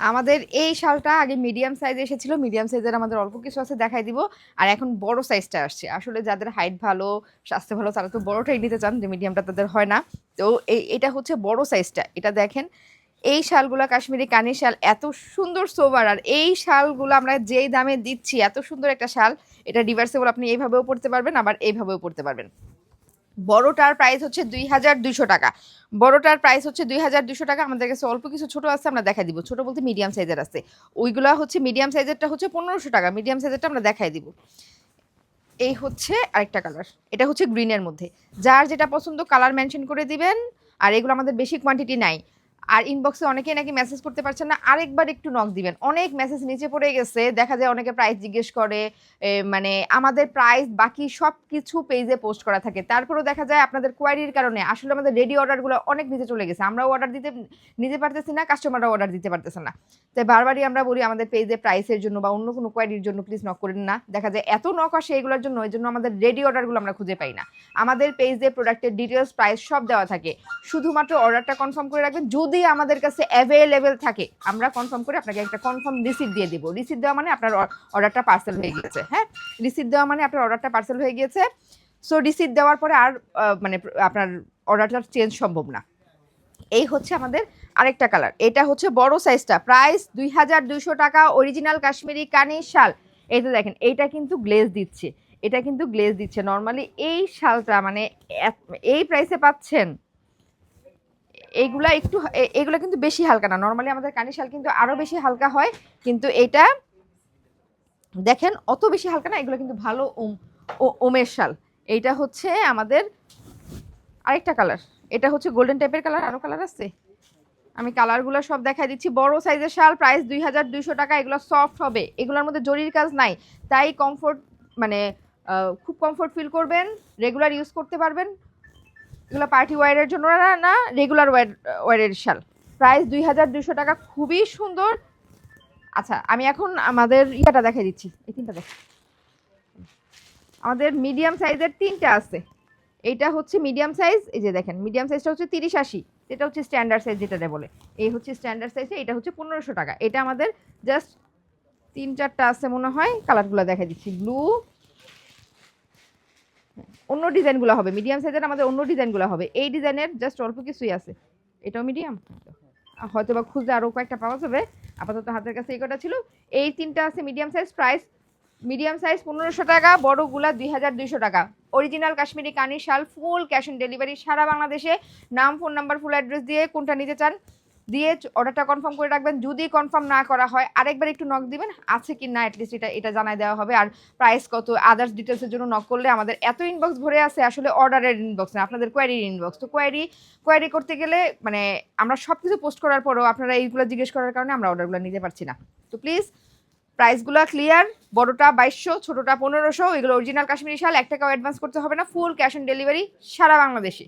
আমাদের এই শালটা আগে মিডিয়াম সাইজ এসেছিল মিডিয়াম সাইজের আমাদের অল্প কিছু আছে, দেখাই দিব। আর এখন বড় সাইজটা আসছে। আসলে যাদের হাইট ভালো, স্বাস্থ্য ভালো, তারা তো বড়টাই নিতে চান, যে মিডিয়ামটা তাদের হয় না। তো এই, এটা হচ্ছে বড় সাইজটা এটা দেখেন, এই শালগুলা কাশ্মীরি কানি শাল, এত সুন্দর সোভার আর এই শালগুলো আমরা যেই দামে দিচ্ছি, এত সুন্দর একটা শাল, এটা রিভার্সেবল আপনি এইভাবেও পড়তে পারবেন, আবার এইভাবেও পড়তে পারবেন। বড়টার প্রাইস হচ্ছে দুই হাজার দুইশো টাকা। বড়টার প্রাইস হচ্ছে দুই হাজার দুশো টাকা। আমাদের কাছে অল্প কিছু ছোটো আছে, আমরা দেখাই দিব। ছোটো বলতে মিডিয়াম সাইজের আছে। ওইগুলো হচ্ছে মিডিয়াম সাইজেরটা হচ্ছে পনেরোশো টাকা। মিডিয়াম সাইজেরটা আমরা দেখাই দিব। এই হচ্ছে আরেকটা কালার এটা হচ্ছে গ্রিনের মধ্যে। যার যেটা পছন্দ কালার মেনশন করে দিবেন, আর এগুলো আমাদের বেশি কোয়ান্টিটি নাই। আর ইনবক্সে অনেকেই নাকি মেসেজ করতে পারছেন না। আরেকবার একটু নক দিবেন। অনেক মেসেজ নিচে পড়ে গেছে। দেখা যায় অনেকে প্রাইস জিজ্ঞেস করে মানে আমাদের প্রাইস বাকি সব কিছু পেজে পোস্ট করা থাকে। তারপরেও দেখা যায় আপনাদের কোয়ারির কারণে আসলে আমাদের রেডি অর্ডারগুলো অনেক নিচে চলে গেছে। আমরাও অর্ডার দিতে, নিতে পারতেছি না কাস্টমাররাও অর্ডার দিতে পারতেছে না। তাই বারবারই আমরা বলি, আমাদের পেজে প্রাইসের জন্য বা অন্য কোনো কোয়ারির জন্য প্লিজ নক করেন না। দেখা যায় এত নক আসে এগুলোর জন্য, এই জন্য আমাদের রেডি অর্ডারগুলো আমরা খুঁজে পাই না। আমাদের পেজে প্রোডাক্টের ডিটেলস প্রাইস সব দেওয়া থাকে। শুধুমাত্র অর্ডারটা কনফার্ম করে রাখবেন। যদি আমাদের কাছে অ্যাভেলেবেল থাকে, আমরা কনফার্ম করে আপনাকে একটা কনফার্ম রিসিপ্ট দিয়ে দেবো। রিসিপ্ট দেওয়া মানে আপনার অর্ডারটা পার্সেল হয়ে গিয়েছে হ্যাঁ? রিসিপ্ট দেওয়া মানে আপনার অর্ডারটা পার্সেল হয়ে গিয়েছে। সো রিসিপ্ট দেওয়ার পরে আর মানে আপনার অর্ডারটা চেঞ্জ সম্ভব না। এই হচ্ছে আমাদের আরেকটা কালার এটা হচ্ছে বড় সাইজটা প্রাইস দুই হাজার দুইশো টাকা অরিজিনাল কাশ্মীরি কানি শাল। এই তো দেখেন, এইটা কিন্তু গ্লেজ দিচ্ছে। এটা কিন্তু গ্লেজ দিচ্ছে। নর্মালি এই শালটা মানে এই প্রাইসে পাচ্ছেন এইগুলা একটু এগুলা কিন্তু বেশি হালকা না। নর্মালি আমাদের কানি শাল কিন্তু আরও বেশি হালকা হয়, কিন্তু এটা দেখেন, অত বেশি হালকা না, এগুলো কিন্তু ভালো ওমের শাল। এইটা হচ্ছে আমাদের আরেকটা কালার। এটা হচ্ছে গোল্ডেন টাইপের কালার, আরও কালার আছে? আমি কালারগুলো সব দেখাই দিচ্ছি। বড় সাইজের শাল প্রাইস দুই হাজার দুইশো টাকা, এগুলো সফট হবে। এগুলোর মধ্যে জরির কাজ নাই। তাই কমফোর্ট মানে খুব কমফোর্ট ফিল করবেন রেগুলার ইউজ করতে পারবেন। এগুলো পার্টি ওয়ারের জন্য না না রেগুলার ওয়ার ওয়ারের শাল। প্রাইস দুই হাজার দুইশো টাকা, খুবই সুন্দর। আচ্ছা আমি এখন আমাদের ইয়াটা দেখাই দিচ্ছি। এই তিনটা দেখ। আমাদের মিডিয়াম সাইজের তিনটা আছে। এইটা হচ্ছে মিডিয়াম সাইজ এই যে দেখেন মিডিয়াম সাইজটা হচ্ছে তিরিশ আশি। এটা হচ্ছে স্ট্যান্ডার্ড সাইজ যেটা বলে। এই হচ্ছে স্ট্যান্ডার্ড সাইজে এটা হচ্ছে পনেরোশো টাকা। এটা আমাদের জাস্ট তিন চারটা আছে মনে হয়। কালারগুলো দেখা দিচ্ছি। ব্লু অন্য ডিজাইনগুলো হবে মিডিয়াম সাইজের আমাদের অন্য ডিজাইনগুলো হবে। এই ডিজাইনের জাস্ট অল্প কিছুই আছে। এটাও মিডিয়াম হয়তো বা খুঁজলে আরও কয়েকটা পাওয়া যাবে। আপাতত হাতের কাছে এই কটা ছিল। এই তিনটা আছে medium size price medium size পনেরোশো টাকা বড়গুলা দুই হাজার দুইশো টাকা। Original Kashmiri kani shawl full cash on delivery সারা বাংলাদেশে। নাম ফোন নাম্বার ফুল অ্যাড্রেস দিয়ে কোনটা নিতে চান দিয়ে অর্ডারটা কনফার্ম করে রাখবেন। যদি কনফার্ম না করা হয়, আরেকবার একটু নক দিবেন। আছে কি না অ্যাটলিস্ট এটা এটা জানাই দেওয়া হবে। আর প্রাইস কত আদার্স ডিটেলসের জন্য নক করলে আমাদের এত ইনবক্স ভরে আছে আসলে অর্ডারের ইনবক্স না, আপনাদের কোয়ারির ইনবক্স তো কোয়ারি কোয়ারি করতে গেলে মানে আমরা সব কিছু পোস্ট করার পরও আপনারা এইগুলো জিজ্ঞেস করার কারণে আমরা অর্ডারগুলো নিতে পারছি না। তো প্লিজ প্রাইসগুলো ক্লিয়ার বড়টা বাইশশো, ছোটোটা পনেরোশো, এগুলো অরিজিনাল কাশ্মীরি শাল, এক টাকাও অ্যাডভান্স করতে হবে না ফুল ক্যাশ অন ডেলিভারি সারা বাংলাদেশে।